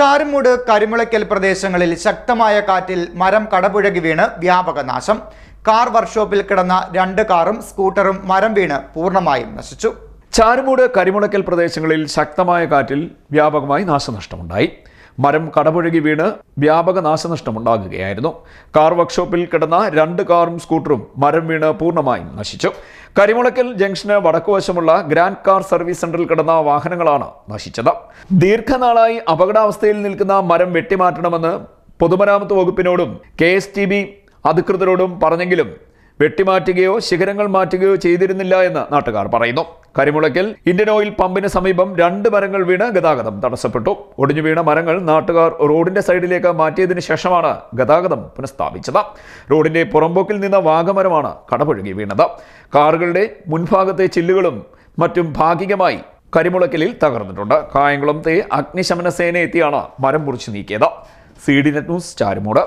ചാരുമൂട് കരിമുളയ്ക്കൽ പ്രദേശങ്ങളിൽ ശക്തമായ കാറ്റിൽ മരം കടപുഴകി വീണ് വ്യാപക നാശം. കാർ വർക്ക്ഷോപ്പിൽ കിടന്ന രണ്ട് കാറും സ്കൂട്ടറും മരം വീണ് പൂർണമായും നശിച്ചു. ചാരുമൂട് കരിമുളയ്ക്കൽ പ്രദേശങ്ങളിൽ ശക്തമായ കാറ്റിൽ വ്യാപകമായി നാശനഷ്ടമുണ്ടായി. മരം കടപുഴകി വീണ് വ്യാപക നാശനഷ്ടമുണ്ടാകുകയായിരുന്നു. കാർ വർക്ക്ഷോപ്പിൽ കിടന്ന രണ്ട് കാറും സ്കൂട്ടറും മരം വീണ് പൂർണമായും നശിച്ചു. കരിമുളയ്ക്കൽ ജംഗ്ഷന് വടക്കുവശമുള്ള ഗ്രാൻഡ് കാർ സർവീസ് സെന്ററിൽ കിടന്ന വാഹനങ്ങളാണ് നശിച്ചത്. ദീർഘനാളായി അപകടാവസ്ഥയിൽ നിൽക്കുന്ന മരം വെട്ടിമാറ്റണമെന്ന് പൊതുമരാമത്ത് വകുപ്പിനോടും കെ എസ് ടി ബി അധികൃതരോടും പറഞ്ഞെങ്കിലും വെട്ടിമാറ്റുകയോ ശിഖരങ്ങൾ മാറ്റുകയോ ചെയ്തിരുന്നില്ല എന്ന് നാട്ടുകാർ പറയുന്നു. കരിമുളയ്ക്കൽ ഇന്ത്യൻ ഓയിൽ പമ്പിന് സമീപം രണ്ട് മരങ്ങൾ വീണ് ഗതാഗതം തടസ്സപ്പെട്ടു. ഒടിഞ്ഞു വീണ മരങ്ങൾ നാട്ടുകാർ റോഡിന്റെ സൈഡിലേക്ക് മാറ്റിയതിനു ശേഷമാണ് ഗതാഗതം പുനഃസ്ഥാപിച്ചത്. റോഡിന്റെ പുറമ്പോക്കിൽ നിന്ന് വാഗമരമാണ് കടപുഴകി വീണത്. കാറുകളുടെ മുൻഭാഗത്തെ ചില്ലുകളും മറ്റും ഭാഗികമായി കരിമുളയ്ക്കലിൽ തകർന്നിട്ടുണ്ട്. കായംകുളത്തെ അഗ്നിശമന സേന എത്തിയാണ് മരം മുറിച്ചു നീക്കിയത്. C D net news Charumood.